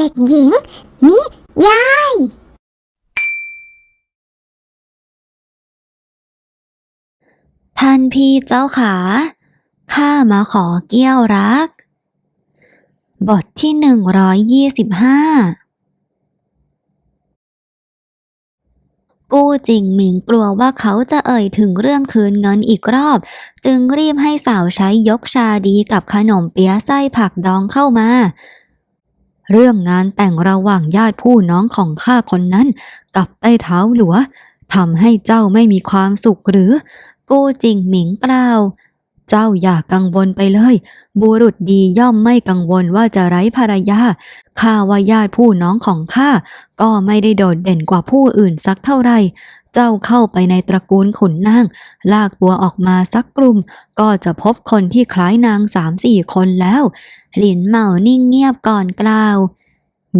เด็กหญิง นิยาย ท่านพี่เจ้าขา ข้ามาขอเกี้ยวรัก บทที่หนึ่งร้อยยี่สิบห้า กู้จิงหมิงกลัวว่าเขาจะเอ่ยถึงเรื่องคืนเงินอีกรอบ จึงรีบให้สาวใช้ยกชาดีกับขนมเปี๊ยะไส้ผักดองเข้ามา เรื่องงานแต่งระหว่างญาติผู้น้องของข้าคนนั้น กับใต้เท้าหลัวทำให้เจ้าไม่มีความสุขหรือกู้จิงหมิงกล่า เจ้าอย่ากังวลไปเลย บุรุษดีย่อมไม่กังวลว่าจะไร้ภรรยาข้าว่าญาติผู้น้องของข้าก็ไม่ได้โดดเด่นกว่าผู้อื่นสักเท่าไหร่ เจ้าเข้าไปในตระกูลขุนนาง ลากตัวออกมาสักกลุ่ม ก็จะพบคนที่คล้ายนางสามสี่คนแล้ว หลินเหมานิ่งเงียบก่อนกล่าว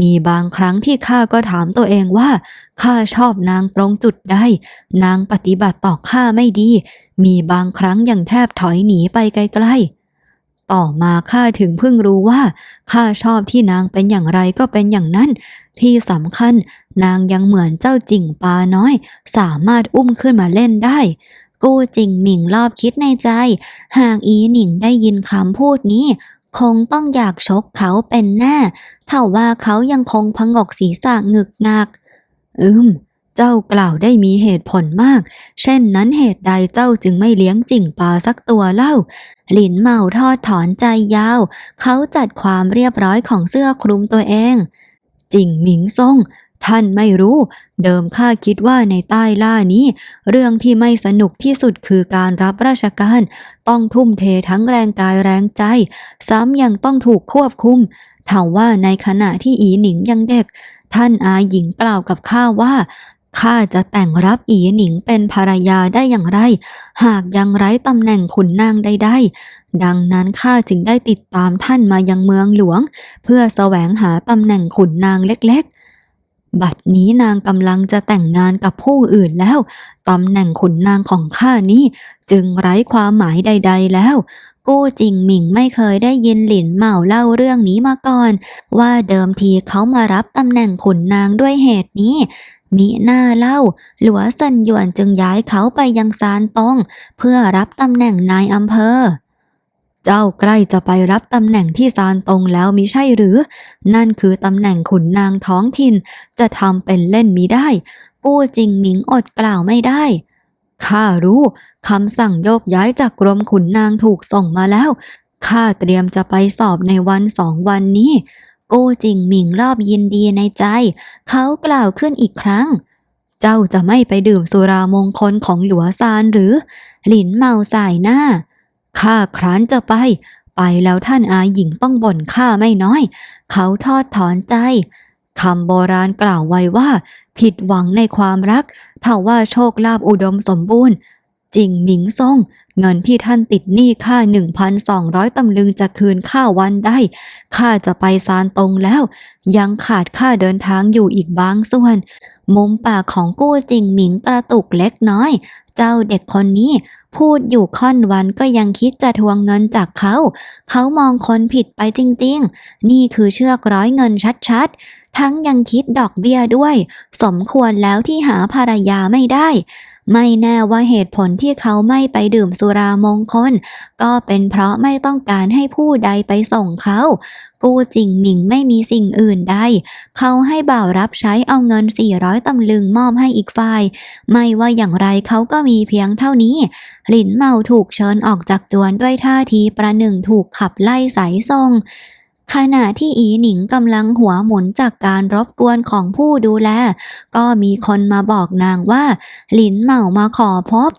มีบางครั้งที่ข้าก็ถามตัวเองว่าข้าชอบนางตรงจุดใดนางปฏิบัติต่อข้าไม่ดี มีบางครั้งยังแทบถอยหนีไปไกลๆ ต่อมาข้าถึงเพิ่งรู้ว่าข้าชอบที่นางเป็นอย่างไรก็เป็นอย่างนั้น ที่สำคัญนางยังเหมือนเจ้าจิ่งปลาน้อย สามารถอุ้มขึ้นมาเล่นได้ กู้จิงหมิงรอบคิดในใจ หากอีหนิงได้ยินคำพูดนี้ คงต้องอยากชกเขาเป็นแน่เท่าว่าเขายังคงพงกศีรษะงึกงัก อืม เจ้ากล่าวได้มีเหตุผลมาก เช่นนั้นเหตุใดเจ้าจึงไม่เลี้ยงจิ่งปลาสักตัวเล่า หลินเมาทอดถอนใจยาว เขาจัดความเรียบร้อยของเสื้อคลุมตัวเอง จิ่งหมิงซ่งท่านไม่รู้ เดิมข้าคิดว่าในใต้ล่านี้ เรื่องที่ไม่สนุกที่สุดคือการรับราชการ ต้องทุ่มเททั้งแรงกายแรงใจ ซ้ำยังต้องถูกควบคุมถาว่าในขณะที่อีหนิงยังเด็ก ท่านอาหญิงกล่าวกับข้าว่า ข้าจะแต่งรับอีหนิงเป็นภรรยาได้อย่างไร หากยังไร้ตำแหน่งขุนนางใดๆ ดังนั้นข้าจึงได้ติดตามท่านมายังเมืองหลวง เพื่อแสวงหาตำแหน่งขุนนางเล็กๆบัดนี้นางกำลังจะแต่งงานกับผู้อื่นแล้ว ตำแหน่งขุนนางของข้านี้จึงไร้ความหมายใด ๆแล้ว กู้จิงหมิงไม่เคยได้ยินหลินเหมาเล่าเรื่องนี้มาก่อน ว่าเดิมทีเขามารับตำแหน่งขุนนางด้วยเหตุนี้ มิหน้าเล่า หลัวซันหยวนจึงย้ายเขาไปยังซานตงเพื่อรับตำแหน่งนายอำเภอเจ้าใกล้จะไปรับตำแหน่งที่ซานตงแล้วมิใช่หรือ นั่นคือตำแหน่งขุนนางท้องถิ่น จะทำเป็นเล่นมิได้ กู้จิงหมิงอดกล่าวไม่ได้ ข้ารู้คำสั่งโยกย้ายจากกรมขุนนางถูกส่งมาแล้ว ข้าเตรียมจะไปสอบในวันสองวันนี้ กู้จิงหมิงรอบยินดีในใจ เขากล่าวขึ้นอีกครั้ง เจ้าจะไม่ไปดื่มสุรามงคลของหลัวซานหรือ หลินเมาสายหน้า ข้าคร้านจะไป ไปแล้วท่านอาหญิงต้องบ่นข้าไม่น้อย เขาทอดถอนใจ คำโบราณกล่าวไว้ว่า ผิดหวังในความรักเท่าว่าโชคลาภอุดมสมบูรณ์จริงหมิงซ่ง เงินที่ท่านติดหนี้ข้า1,200 ตำลึงจะคืนข้าวันได้ข้าจะไปซานตรงแล้ว ยังขาดค่าเดินทางอยู่อีกบางส่วน มุมปากของกู้จิงหมิงกระตุกเล็กน้อย เจ้าเด็กคนนี้พูดอยู่ค่อนวันก็ยังคิดจะทวงเงินจากเขา เขามองคนผิดไปจริง ๆ นี่คือเชือกร้อยเงินชัด ๆ ทั้งยังคิดดอกเบี้ยด้วย สมควรแล้วที่หาภรรยาไม่ได้ ไม่แน่ว่าเหตุผลที่เขาไม่ไปดื่มสุรามงคล ก็เป็นเพราะไม่ต้องการให้ผู้ใดไปส่งเขา กูจิงหมิงไม่มีสิ่งอื่นใด เขาให้บ่าวรับใช้เอาเงิน 400ตำลึงมอบให้อีกฝ่าย ไม่ว่าอย่างไรเขาก็มีเพียงเท่านี้ หลินเมาถูกเชิญออกจากจวนด้วยท่าทีประหนึ่งถูกขับไล่สายส่ง ขณะที่อีหนิงกำลังหัวหมุนจากการรบกวนของผู้ดูแล ก็มีคนมาบอกนางว่า หลินเหมามาขอพบ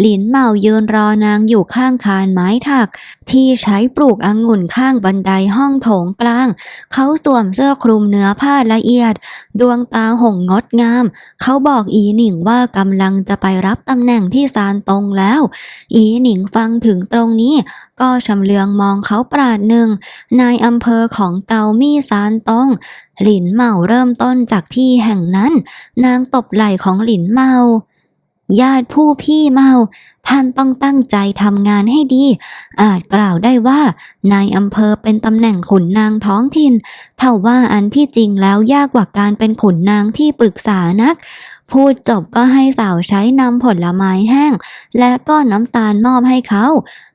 หลินเมายืนรอนางอยู่ข้างคานไม้ถัก ที่ใช้ปลูกองุ่นข้างบันไดห้องโถงกลาง เขาสวมเสื้อคลุมเนื้อผ้าละเอียด ดวงตาหงงดงาม เขาบอกอีหนิงว่ากำลังจะไปรับตำแหน่งที่ซานตงแล้ว อีหนิงฟังถึงตรงนี้ ก็ชำเลืองมองเขาปราดหนึ่ง นายอำเภอของเกามี่ซานตงหลินเมาเริ่มต้นจากที่แห่งนั้น นางตบไหล่ของหลินเมา ญาติผู้พี่เมา ท่านต้องตั้งใจทำงานให้ดี อาจกล่าวได้ว่านายอำเภอเป็นตำแหน่งขุนนางท้องถิ่นเท่าว่าอันที่จริงแล้วยากกว่าการเป็นขุนนางที่ปรึกษานัก พูดจบก็ให้สาวใช้นำผลไม้แห้ง และก็น้ำตาลมอบให้เขา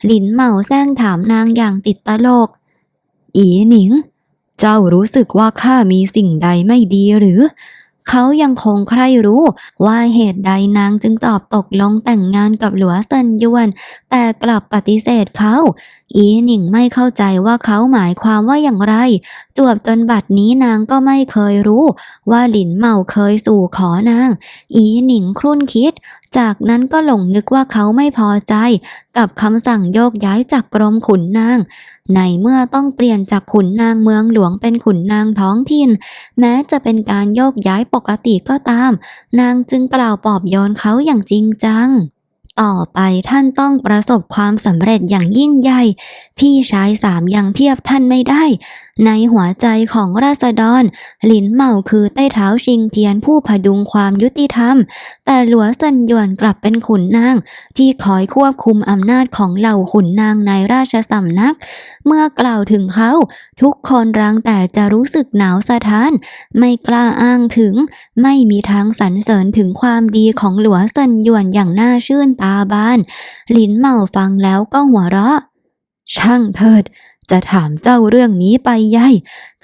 หลินเมาแซงถามนางอย่างติดตลก อีหนิง เจ้ารู้สึกว่าข้ามีสิ่งใดไม่ดีหรือ เขายังคงใคร่รู้ว่าเหตุใดนางจึงตอบตกลงแต่งงานกับหลัวเซินยวน แต่กลับปฏิเสธเขา อีหนิงไม่เข้าใจว่าเขาหมายความว่าอย่างไร จวบจนบัดนี้นางก็ไม่เคยรู้ ว่าหลินเหมาเคยสู่ขอนาง อีหนิงครุ่นคิด จากนั้นก็หลงนึกว่าเขาไม่พอใจ กับคำสั่งโยกย้ายจากกรมขุนนาง ในเมื่อต้องเปลี่ยนจากขุนนางเมืองหลวงเป็นขุนนางท้องถิ่น แม้จะเป็นการโยกย้ายปกติก็ตาม นางจึงกล่าวปอบโยนเขาอย่างจริงจัง ต่อไปท่านต้องประสบความสำเร็จอย่างยิ่งใหญ่ พี่ชายสามยังเทียบท่านไม่ได้ในหัวใจของราษฎร หลินเหมาคือใต้เท้าชิงเทียนผู้พดุงความยุติธรรม แต่หลัวซันหยวนกลับเป็นขุนนาง ที่คอยควบคุมอำนาจของเหล่าขุนนางในราชสำนัก เมื่อกล่าวถึงเขา ทุกคนรังแต่จะรู้สึกหนาวสะท้าน ไม่กล้าอ้างถึง ไม่มีทางสรรเสริญถึงความดีของหลัวซันหยวนอย่างน่าชื่นตาบาน หลินเหมาฟังแล้วก็หัวเราะ ช่างเถิด จะถามเจ้าเรื่องนี้ไปใหญ่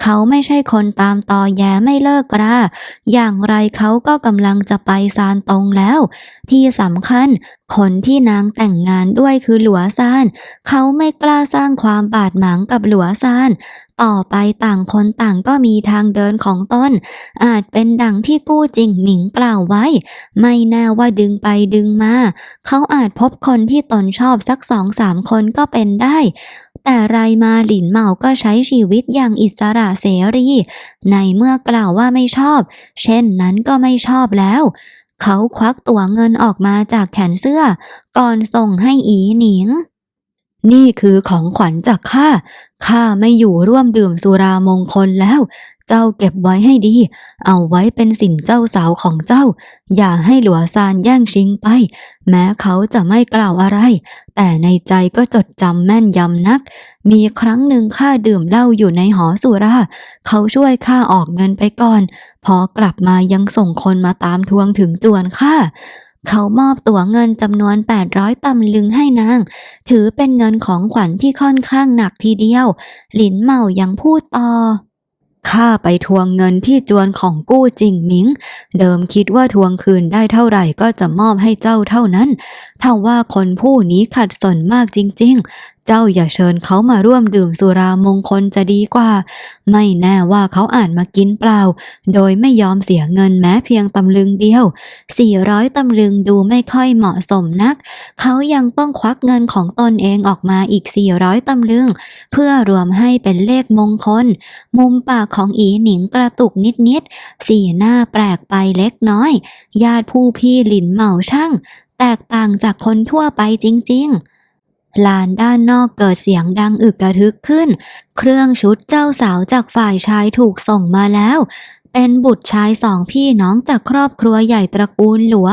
เขาไม่ใช่คนตามตอแยไม่เลิกราอย่างไรเขาก็กำลังจะไปซานตรงแล้ว ที่สำคัญ คนที่นางแต่งงานด้วยคือหลัวซาน เขาไม่กล้าสร้างความบาดหมางกับหลัวซาน ต่อไปต่างคนต่างก็มีทางเดินของตนอาจเป็นดังที่กู้จริงหมิงกล่าวไว้ ไม่แน่ว่าดึงไปดึงมา เขาอาจพบคนที่ตนชอบสักสองสามคนก็เป็นได้ แต่ไรมาหลินเหมาก็ใช้ชีวิตอย่างอิสระเสรี ในเมื่อกล่าวว่าไม่ชอบ เช่นนั้นก็ไม่ชอบแล้วเขาควักตัวเงินออกมาจากแขนเสื้อ ก่อนส่งให้อีหนิง นี่คือของขวัญจากข้า ข้าไม่อยู่ร่วมดื่มสุรามงคลแล้ว เจ้าเก็บไว้ให้ดี เอาไว้เป็นสินเจ้าสาวของเจ้า อย่าให้หลัวซานแย่งชิงไป แม้เขาจะไม่กล่าวอะไร แต่ในใจก็จดจำแม่นยำนัก มีครั้งหนึ่งข้าดื่มเหล้าอยู่ในหอสุรา เขาช่วยข้าออกเงินไปก่อน พอกลับมายังส่งคนมาตามทวงถึงจวนข้า เขามอบตั๋วเงินจำนวน 800ตำลึงให้นาง ถือเป็นเงินของขวัญที่ค่อนข้างหนักทีเดียว หลินเมายังพูดต่อข้าไปทวงเงินที่จวนของกู้จิงหมิง เดิมคิดว่าทวงคืนได้เท่าไหร่ก็จะมอบให้เจ้าเท่านั้นถ้าว่าคนผู้นี้ขัดสนมากจริง ๆเจ้าอย่าเชิญเขามาร่วมดื่มสุรามงคลจะดีกว่า ไม่แน่ว่าเขาอ่าจมากินเปล่า โดยไม่ยอมเสียเงินแม้เพียงตำลึงเดียว400ตำลึงดูไม่ค่อยเหมาะสมนัก เขายังต้องควักเงินของตนเองออกมาอีก400ตำลึง เพื่อรวมให้เป็นเลขมงคล มุมปากของอีหนิงกระตุกนิดๆสีหน้าแปลกไปเล็กน้อย ญาติผู้พี่หลินเหมาช่าง แตกต่างจากคนทั่วไปจริง ๆ ลานด้านนอกเกิดเสียงดังอึกกระทึกขึ้น เครื่องชุดเจ้าสาวจากฝ่ายชายถูกส่งมาแล้ว เป็นบุตรชายสองพี่น้องจากครอบครัวใหญ่ตระกูลหลัว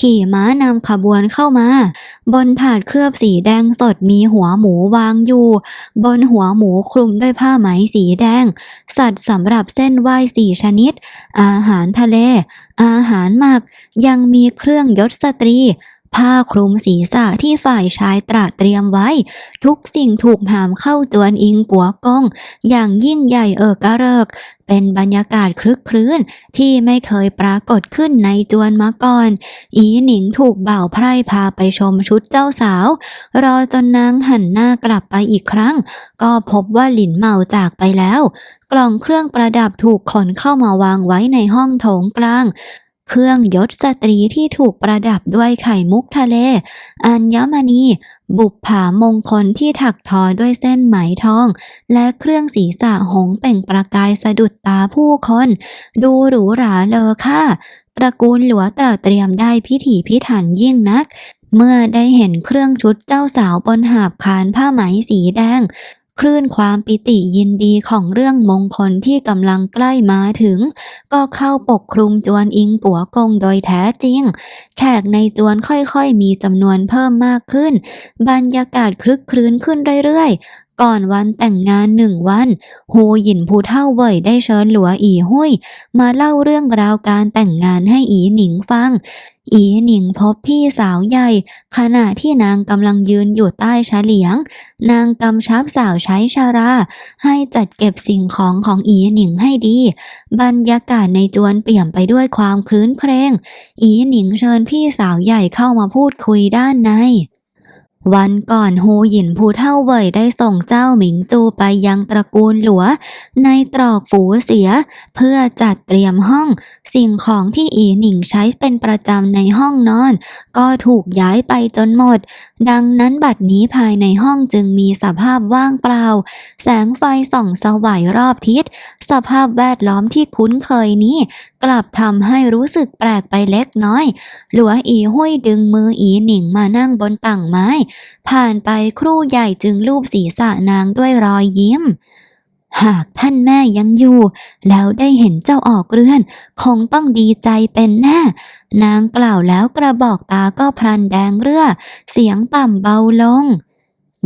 ขี่ม้านำขบวนเข้ามา บนถาดเคลือบสีแดงสดมีหัวหมูวางอยู่ บนหัวหมูคลุมด้วยผ้าไหมสีแดง สัตว์สำหรับเส้นไหว้สี่ชนิด อาหารทะเล อาหารหมัก ยังมีเครื่องยศสตรี ผ้าคลุมศีรษะที่ฝ่ายชายตระเตรียมไว้ ทุกสิ่งถูกหามเข้าตวนอิงกัวกง อย่างยิ่งใหญ่เอิกกระเริก เป็นบรรยากาศคลึกครื้นที่ไม่เคยปรากฏขึ้นในจวนมาก่อน อีหนิงถูกบ่าวไพร่พาไปชมชุดเจ้าสาว รอจนนางหันหน้ากลับไปอีกครั้ง ก็พบว่าหลินเมาจากไปแล้ว กล่องเครื่องประดับถูกขนเข้ามาวางไว้ในห้องโถงกลาง เครื่องยศสตรีที่ถูกประดับด้วยไข่มุกทะเล อัญมณี บุปผามงคลที่ถักทอด้วยเส้นไหมทอง และเครื่องศีรษะหงเป่งประกายสะดุดตาผู้คน ดูหรูหราเลอค่าตระกูลหลัวตระเตรียมได้พิถีพิถันยิ่งนัก เมื่อได้เห็นเครื่องชุดเจ้าสาวบนหาบคานผ้าไหมสีแดง คลื่นความปิติยินดีของเรื่องมงคลที่กำลังใกล้มาถึง ก็เข้าปกคลุมจวนอิงปัวกงโดยแท้จริง แขกในจวนค่อยๆมีจำนวนเพิ่มมากขึ้น บรรยากาศคลึกครื้นขึ้นเรื่อยๆ ก่อนวันแต่งงานหนึ่งวันฮูหยินผู้เท่าเว่ยได้เชิญหลัวอีหุยมาเล่าเรื่องราวการแต่งงานให้อีหนิงฟัง อีหนิงพบพี่สาวใหญ่ ขณะที่นางกำลังยืนอยู่ใต้เฉลียง นางกำชับสาวใช้ชารา ให้จัดเก็บสิ่งของของอีหนิงให้ดี บรรยากาศในจวนเปี่ยมไปด้วยความคลื้นเครง อีหนิงเชิญพี่สาวใหญ่เข้ามาพูดคุยด้านใน วันก่อนฮูหยินผู้เท่าเว่ยได้ส่งเจ้าหมิงจูไปยังตระกูลหลัว ในตรอกฝูเสีย เพื่อจัดเตรียมห้อง สิ่งของที่อีหนิงใช้เป็นประจำในห้องนอน ก็ถูกย้ายไปจนหมด ดังนั้นบัดนี้ภายในห้องจึงมีสภาพว่างเปล่า แสงไฟส่องสว่ายรอบทิศ สภาพแวดล้อมที่คุ้นเคยนี้ กลับทำให้รู้สึกแปลกไปเล็กน้อย หลัวอีห้วยดึงมืออีหนิงมานั่งบนต่างไม้ ผ่านไปครู่ใหญ่จึงลูบศีรษะนางด้วยรอยยิ้ม หากท่านแม่ยังอยู่ แล้วได้เห็นเจ้าออกเรือน คงต้องดีใจเป็นแน่ นางกล่าวแล้วกระบอกตาก็พลันแดงเรือเสียงต่ำเบาลง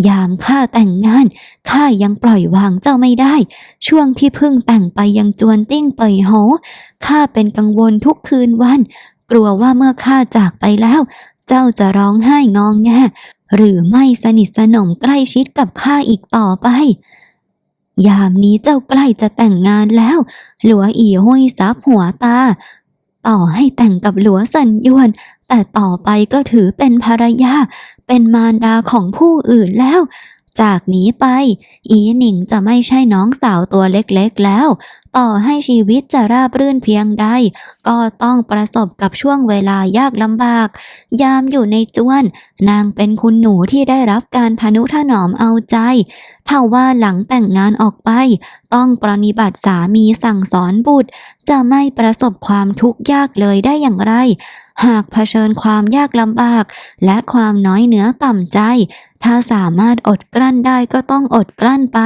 ยามข้าแต่งงานข้ายังปล่อยวางเจ้าไม่ได้ ช่วงที่เพิ่งแต่งไปยังจวนติ้งเปยโหข้าเป็นกังวลทุกคืนวัน กลัวว่าเมื่อข้าจากไปแล้ว เจ้าจะร้องไห้งองแงหรือไม่สนิทสนมใกล้ชิดกับข้าอีกต่อไป ยามนี้เจ้าใกล้จะแต่งงานแล้ว หลัวอีห้วยซับหัวตา ต่อให้แต่งกับหลัวสันยวน แต่ต่อไปก็ถือเป็นภรรยา เป็นมารดาของผู้อื่นแล้ว จากนี้ไป อีหนิงจะไม่ใช่น้องสาวตัวเล็กๆแล้ว ต่อให้ชีวิตจะราบรื่นเพียงใด ก็ต้องประสบกับช่วงเวลายากลำบาก ยามอยู่ในจวน นางเป็นคุณหนูที่ได้รับการพนุถนอมเอาใจถ้าว่าหลังแต่งงานออกไป ต้องปรนิบัติสามีสั่งสอนบุตร จะไม่ประสบความทุกข์ยากเลยได้อย่างไร หากเผชิญความยากลำบาก และความน้อยเนื้อต่ำใจ ถ้าสามารถอดกลั้นได้ก็ต้องอดกลั้นไป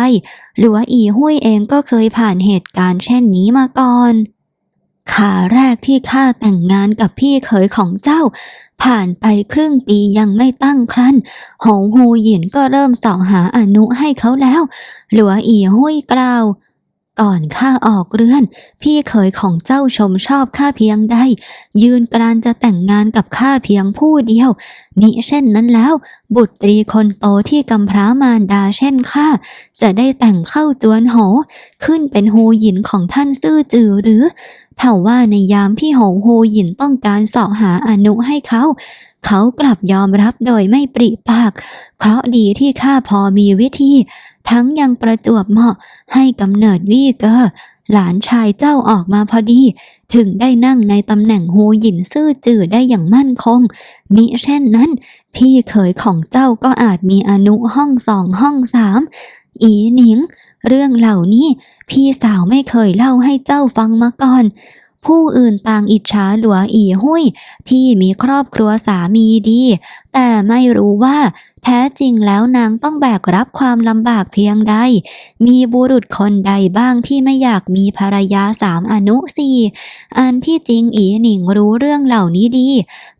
หรือว่าอีหุ้ยเองก็เคยผ่านเหตุการณ์เช่นนี้มาก่อนขาแรกที่ข้าแต่งงานกับพี่เขยของเจ้า ผ่านไปครึ่งปียังไม่ตั้งครรภ์หงหูหยินก็เริ่มส่องหาอนุให้เขาแล้ว หลัวอีหุ้ยกล่าว ก่อนข้าออกเรือน พี่เขยของเจ้าชมชอบข้าเพียงใดยืนกรานจะแต่งงานกับข้าเพียงผู้เดียวมิเช่นนั้นแล้ว บุตรีคนโตที่กำพร้ามารดาเช่นข้าจะได้แต่งเข้าจวนโห ขึ้นเป็นฮูหยินของท่านซื่อจือหรือถ้าว่าในยามที่หงฮูหยินต้องการเสาะหาอนุให้เขา เขากลับยอมรับโดยไม่ปริปาก เพราะดีที่ข้าพอมีวิธี ทั้งยังประจวบเหมาะให้กำเนิดวี่เกอร์หลานชายเจ้าออกมาพอดี ถึงได้นั่งในตำแหน่งฮูหยินซื่อจือได้อย่างมั่นคง มิเช่นนั้น พี่เขยของเจ้าก็อาจมีอนุห้องสองห้องสามอีหนิง เรื่องเหล่านี้ พี่สาวไม่เคยเล่าให้เจ้าฟังมาก่อน ผู้อื่นต่างอิจฉาหลัวอีหุ้ยที่มีครอบครัวสามีดีแต่ไม่รู้ว่าแท้จริงแล้วนางต้องแบกรับความลำบากเพียงใด มีบุรุษคนใดบ้างที่ไม่อยากมีภรรยาสามอนุสี่อันที่จริงอีหนิงรู้เรื่องเหล่านี้ดี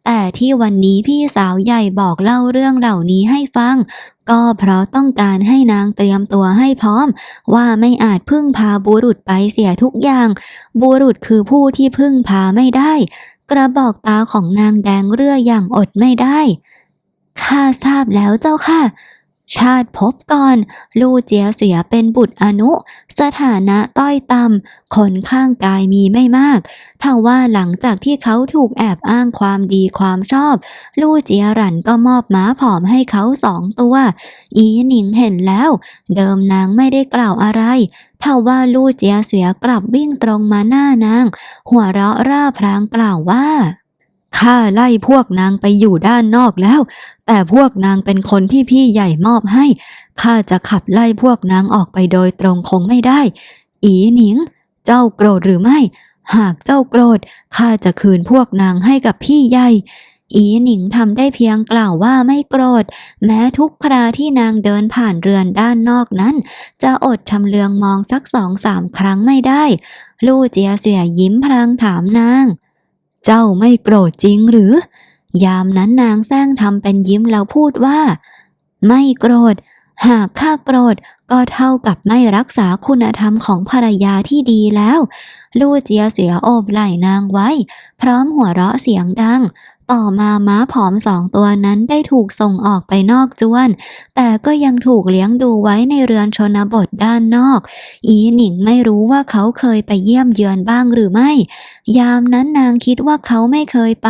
แต่ที่วันนี้พี่สาวใหญ่บอกเล่าเรื่องเหล่านี้ให้ฟัง ก็เพราะต้องการให้นางเตรียมตัวให้พร้อม ว่าไม่อาจพึ่งพาบุรุษไปเสียทุกอย่าง บุรุษคือผู้ที่พึ่งพาไม่ได้ กระบอกตาของนางแดงเรื่ออย่างอดไม่ได้ ข้าทราบแล้วเจ้าค่ะ ชาติพบก่อน ลู่เจียเสียเป็นบุตรอนุ สถานะต้อยต่ำคนข้างกายมีไม่มากถ้าว่าหลังจากที่เขาถูกแอบอ้างความดีความชอบ ลู่เจียรันก็มอบม้าผอมให้เขาสองตัว อีหนิงเห็นแล้ว เดิมนางไม่ได้กล่าวอะไรถ้าว่าลู่เจียเสียกลับวิ่งตรงมาหน้านาง หัวเราะร่าพรางกล่าวว่า ข้าไล่พวกนางไปอยู่ด้านนอกแล้ว แต่พวกนางเป็นคนที่พี่ใหญ่มอบให้ ข้าจะขับไล่พวกนางออกไปโดยตรงคงไม่ได้ อีหนิง เจ้าโกรธหรือไม่ หากเจ้าโกรธ ข้าจะคืนพวกนางให้กับพี่ใหญ่ อีหนิงทำได้เพียงกล่าวว่าไม่โกรธ แม้ทุกคราที่นางเดินผ่านเรือนด้านนอกนั้น จะอดชำเลืองมองสักสองสามครั้งไม่ได้ ลู่เจียเสียยิ้มพลางถามนาง เจ้าไม่โกรธจริงหรือ ยามนั้นนางแซงทำเป็นยิ้มแล้วพูดว่า ไม่โกรธ หากข้าโกรธก็เท่ากับไม่รักษาคุณธรรมของภรรยาที่ดีแล้ว ลู่เจียเสียโอบไหล่นางไว้ พร้อมหัวเราะเสียงดัง ต่อมาม้าผอมสองตัวนั้นได้ถูกส่งออกไปนอกจวน แต่ก็ยังถูกเลี้ยงดูไว้ในเรือนชนบทด้านนอก อีหนิงไม่รู้ว่าเขาเคยไปเยี่ยมเยือนบ้างหรือไม่ ยามนั้นนางคิดว่าเขาไม่เคยไป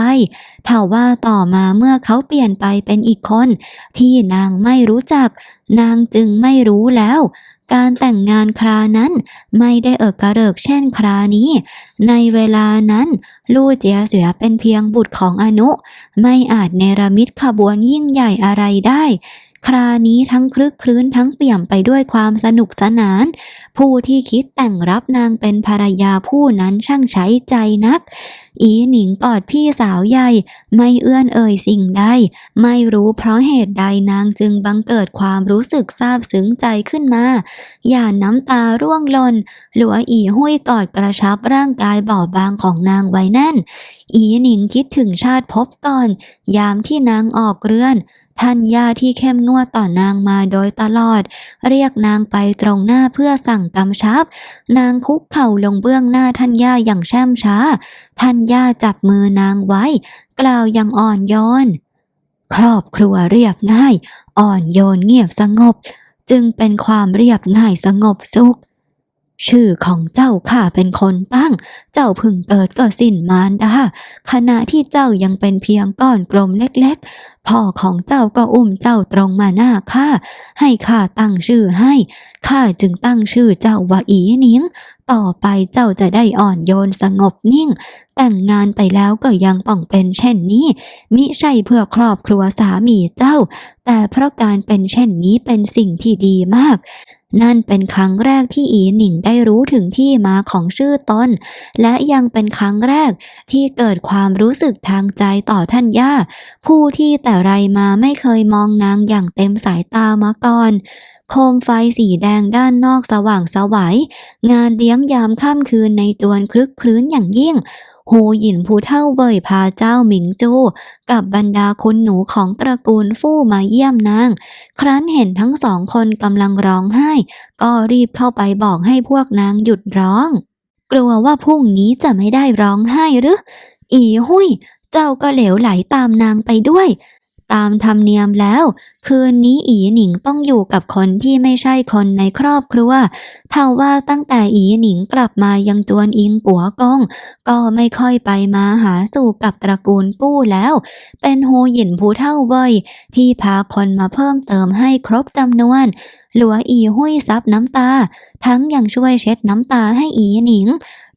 เท่าว่าต่อมาเมื่อเขาเปลี่ยนไปเป็นอีกคน ที่นางไม่รู้จัก นางจึงไม่รู้แล้ว การแต่งงานครานั้นไม่ได้เอิกกระเริกเช่นครานี้ ในเวลานั้น ลู่เจียเสือเป็นเพียงบุตรของอนุ ไม่อาจเนรมิตขบวนยิ่งใหญ่อะไรได้ ครานี้ทั้งคลึกคลื้นทั้งเปี่ยมไปด้วยความสนุกสนาน ผู้ที่คิดแต่งรับนางเป็นภรรยาผู้นั้นช่างใช้ใจนัก อีหนิงกอดพี่สาวใหญ่ ไม่เอื้อนเอ่ยสิ่งใด ไม่รู้เพราะเหตุใดนางจึงบังเกิดความรู้สึกซาบซึ้งใจขึ้นมาหย่าน้ำตาร่วงหล่นหลัวอีห้วยกอดกระชับร่างกายบอบบางของนางไว้แน่น อีหนิงคิดถึงชาติพบก่อน ยามที่นางออกเรือน ท่านย่าที่เข้มงวดต่อนางมาโดยตลอด เรียกนางไปตรงหน้าเพื่อสั่งกำชับ นางคุกเข่าลงเบื้องหน้าท่านย่าอย่างแช่มช้า ท่านย่าจับมือนางไว้ กล่าวอย่างอ่อนโยน ครอบครัวเรียบง่าย อ่อนโยนเงียบสงบ จึงเป็นความเรียบง่ายสงบสุขชื่อของเจ้าข้าเป็นคนตั้ง เจ้าพึ่งเกิดก็สิ้นมารดาขณะที่เจ้ายังเป็นเพียงก้อนกลมเล็กๆพ่อของเจ้าก็อุ้มเจ้าตรงมาหน้าข้าให้ข้าตั้งชื่อให้ข้าจึงตั้งชื่อเจ้าว่าอีนิงต่อไปเจ้าจะได้อ่อนโยนสงบนิ่ง แต่งงานไปแล้วก็ยังต้องเป็นเช่นนี้ มิใช่เพื่อครอบครัวสามีเจ้า แต่เพราะการเป็นเช่นนี้เป็นสิ่งที่ดีมากนั่นเป็นครั้งแรกที่อีหนิงได้รู้ถึงที่มาของชื่อตน และยังเป็นครั้งแรกที่เกิดความรู้สึกทางใจต่อท่านย่า ผู้ที่แต่แต่ไรมาไม่เคยมองนางอย่างเต็มสายตามาก่อน โคมไฟสีแดงด้านนอกสว่างสวัย งานเลี้ยงยามค่ำคืนในจวนคลึกคลื้นอย่างยิ่งโฮหยินผู้เท่าเว่ยพาเจ้าหมิงจู กับบรรดาคุณหนูของตระกูลฟู่มาเยี่ยมนาง ครั้นเห็นทั้งสองคนกำลังร้องไห้ ก็รีบเข้าไปบอกให้พวกนางหยุดร้อง กลัวว่าพรุ่งนี้จะไม่ได้ร้องไห้หรือ อีหุยเจ้าก็เหลวไหลตามนางไปด้วย ตามธรรมเนียมแล้ว คืนนี้อีหนิงต้องอยู่กับคนที่ไม่ใช่คนในครอบครัวเท่าว่าตั้งแต่อีหนิงกลับมายังจวนอิงกัวกงก็ไม่ค่อยไปมาหาสู่กับตระกูลกู้แล้ว เป็นโฮหยินผู้เท่าเว่ยที่พาคนมาเพิ่มเติมให้ครบจำนวนหลัวอีหุยซับน้ำตา ทั้งยังช่วยเช็ดน้ำตาให้อีหนิง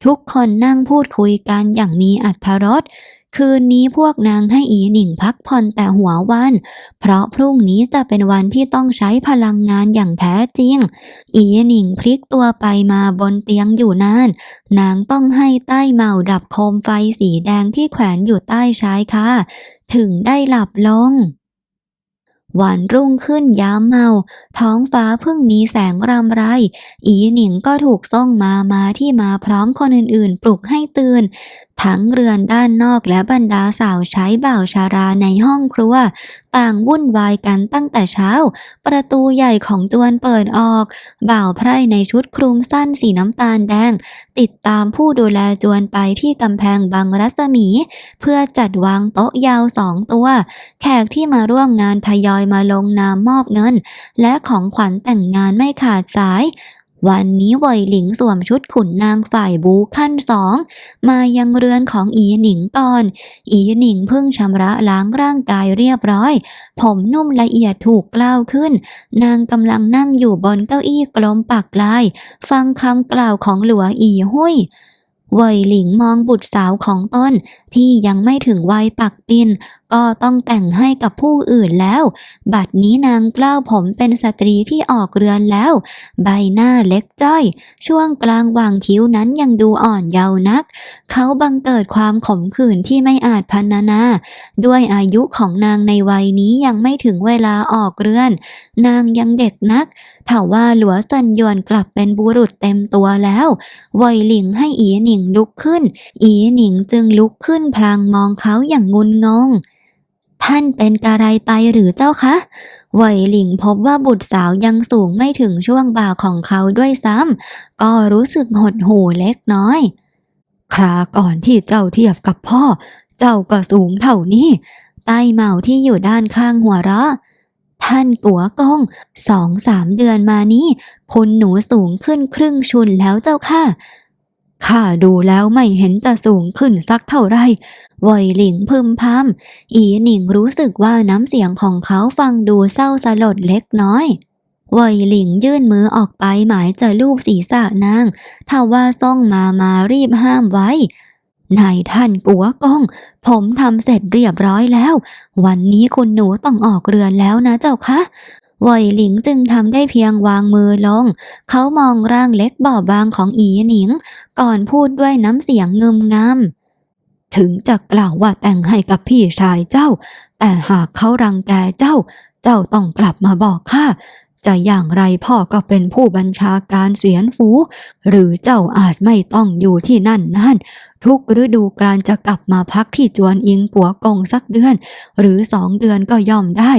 ทุกคนนั่งพูดคุยกันอย่างมีอัธรส คืนนี้พวกนางให้อีหนิงพักผ่อนแต่หัววัน เพราะพรุ่งนี้จะเป็นวันที่ต้องใช้พลังงานอย่างแท้จริง อีหนิงพลิกตัวไปมาบนเตียงอยู่นาน นางต้องให้ใต้เมาดับโคมไฟสีแดงที่แขวนอยู่ใต้ชายคาถึงได้หลับลงวันรุ่งขึ้นยามเมา ท้องฟ้าเพิ่งมีแสงรำไร อีหนิงก็ถูกส่งมามาที่มาพร้อมคนอื่นๆ ปลุกให้ตื่นทั้งเรือนด้านนอกและบรรดาสาวใช้บ่าวชาราในห้องครัว ต่างวุ่นวายกันตั้งแต่เช้า ประตูใหญ่ของจวนเปิดออก บ่าวไพร่ในชุดคลุมสั้นสีน้ำตาลแดง ติดตามผู้ดูแลจวนไปที่กำแพงบางรัศมี เพื่อจัดวางโต๊ะยาวสองตัว แขกที่มาร่วมงานทยอยมาลงนามมอบเงิน และของขวัญแต่งงานไม่ขาดสาย วันนี้ว่ยหลิงสวมชุดขุนนางฝ่ายบูขั้นสองมายังเรือนของอีหนิงก่อน อีหนิงเพิ่งชำระล้างร่างกายเรียบร้อย ผมนุ่มละเอียดถูกกล้าวขึ้น นางกำลังนั่งอยู่บนเก้าอี้กลมปักลาย ฟังคำกล่าวของหลัวอีหุยเว่ยหลิงมองบุตรสาวของตนที่ยังไม่ถึงวัยปักปิน ก็ต้องแต่งให้กับผู้อื่นแล้ว บัดนี้นางกล้าวผมเป็นสตรีที่ออกเรือนแล้ว ใบหน้าเล็กจ้อย ช่วงกลางวางคิ้วนั้นยังดูอ่อนเยาว์นัก เขาบังเกิดความขมขื่นที่ไม่อาจพรรณนา ด้วยอายุของนางในวัยนี้ยังไม่ถึงเวลาออกเรือน นางยังเด็กนักถ้าว่าหลัวซันยวนกลับเป็นบุรุษเต็มตัวแล้วเวยหลิงให้อีหนิงลุกขึ้น อีหนิงจึงลุกขึ้นพลางมองเขาอย่างงุนงง ท่านเป็นกะไรไปหรือเจ้าคะเวหลิงพบว่าบุตรสาวยังสูงไม่ถึงช่วงบ่าของเขาด้วยซ้ำก็รู้สึกหดหู่เล็กน้อย คราก่อนที่เจ้าเทียบกับพ่อ เจ้าก็สูงเท่านี้ ใต้เมาที่อยู่ด้านข้างหัวเราะท่านกัวกงสองสามเดือนมานี้คุณหนูสูงขึ้นครึ่งชุนแล้วเจ้าค่ะ ข้าดูแล้วไม่เห็นจะสูงขึ้นสักเท่าไรเวยหลิงพึมพำอีหนิงรู้สึกว่าน้ำเสียงของเขาฟังดูเศร้าสลดเล็กน้อยเวยหลิงยื่นมือออกไปหมายจะลูบศีรษะนางถ้าว่าซ่องมามารีบห้ามไว้นายท่านกัวกอง ผมทำเสร็จเรียบร้อยแล้ว วันนี้คุณหนูต้องออกเรือนแล้วนะเจ้าคะ เวยหลิงจึงทำได้เพียงวางมือลง เขามองร่างเล็กบอบบางของอีหนิง ก่อนพูดด้วยน้ำเสียงงึมงำถึงจะกล่าวว่าแต่งให้กับพี่ชายเจ้า แต่หากเขารังแกเจ้า เจ้าต้องกลับมาบอกข้าจะอย่างไรพ่อก็เป็นผู้บัญชาการเสียนฟู หรือเจ้าอาจไม่ต้องอยู่ที่นั่นนั่น ทุกฤดูกาลจะกลับมาพักที่จวนอิงปัวกงสักเดือน หรือสองเดือนก็ย่อมได้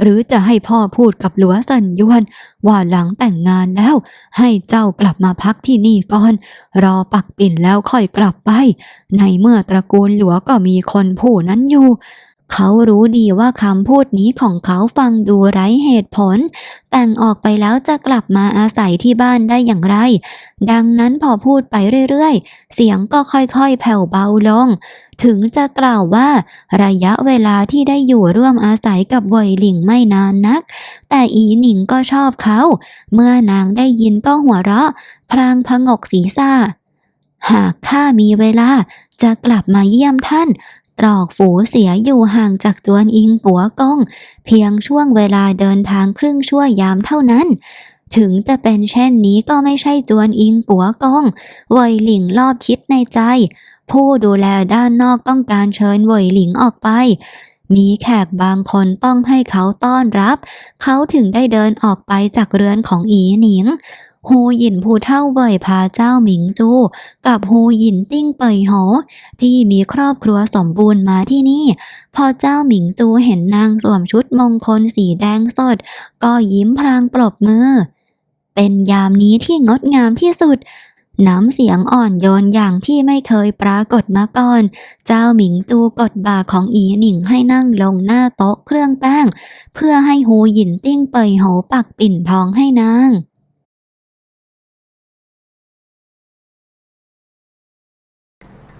หรือจะให้พ่อพูดกับหลัวสันยวน ว่าหลังแต่งงานแล้ว ให้เจ้ากลับมาพักที่นี่ก่อน รอปักปิ่นแล้วค่อยกลับไป ในเมื่อตระกูลหลัวก็มีคนผู้นั้นอยู่ เขารู้ดีว่าคำพูดนี้ของเขาฟังดูไร้เหตุผล แต่งออกไปแล้วจะกลับมาอาศัยที่บ้านได้อย่างไร ดังนั้นพอพูดไปเรื่อยๆ เสียงก็ค่อยๆ แผ่วเบาลง ถึงจะกล่าวว่า ระยะเวลาที่ได้อยู่ร่วมอาศัยกับเวยหลิงไม่นานนัก แต่อีหนิงก็ชอบเขา เมื่อนางได้ยินก็หัวเราะ พลางพงกศีรษะหากข้ามีเวลาจะกลับมาเยี่ยมท่าน ตรอกฝูเสียอยู่ห่างจากจวนอิงกัวกง เพียงช่วงเวลาเดินทางครึ่งชั่วยามเท่านั้น ถึงจะเป็นเช่นนี้ก็ไม่ใช่จวนอิงกัวกงเวยหลิงรอบคิดในใจ ผู้ดูแลด้านนอกต้องการเชิญเวยหลิงออกไปมีแขกบางคนต้องให้เขาต้อนรับ เขาถึงได้เดินออกไปจากเรือนของอีหนิง ฮูหยินผู้เท่าเว่ยพาเจ้าหมิงจู กับฮูหยินติ้งเปยโหที่มีครอบครัวสมบูรณ์มาที่นี่ พอเจ้าหมิงจูเห็นนางสวมชุดมงคลสีแดงสด ก็ยิ้มพลางปรบมือ เป็นยามนี้ที่งดงามที่สุดน้ำเสียงอ่อนโยนอย่างที่ไม่เคยปรากฏมาก่อน เจ้าหมิงตูกดบ่าของอีหนิงให้นั่งลงหน้าโต๊ะเครื่องแป้ง เพื่อให้ฮูหยินติ้งเปยโหปักปิ่นทองให้นาง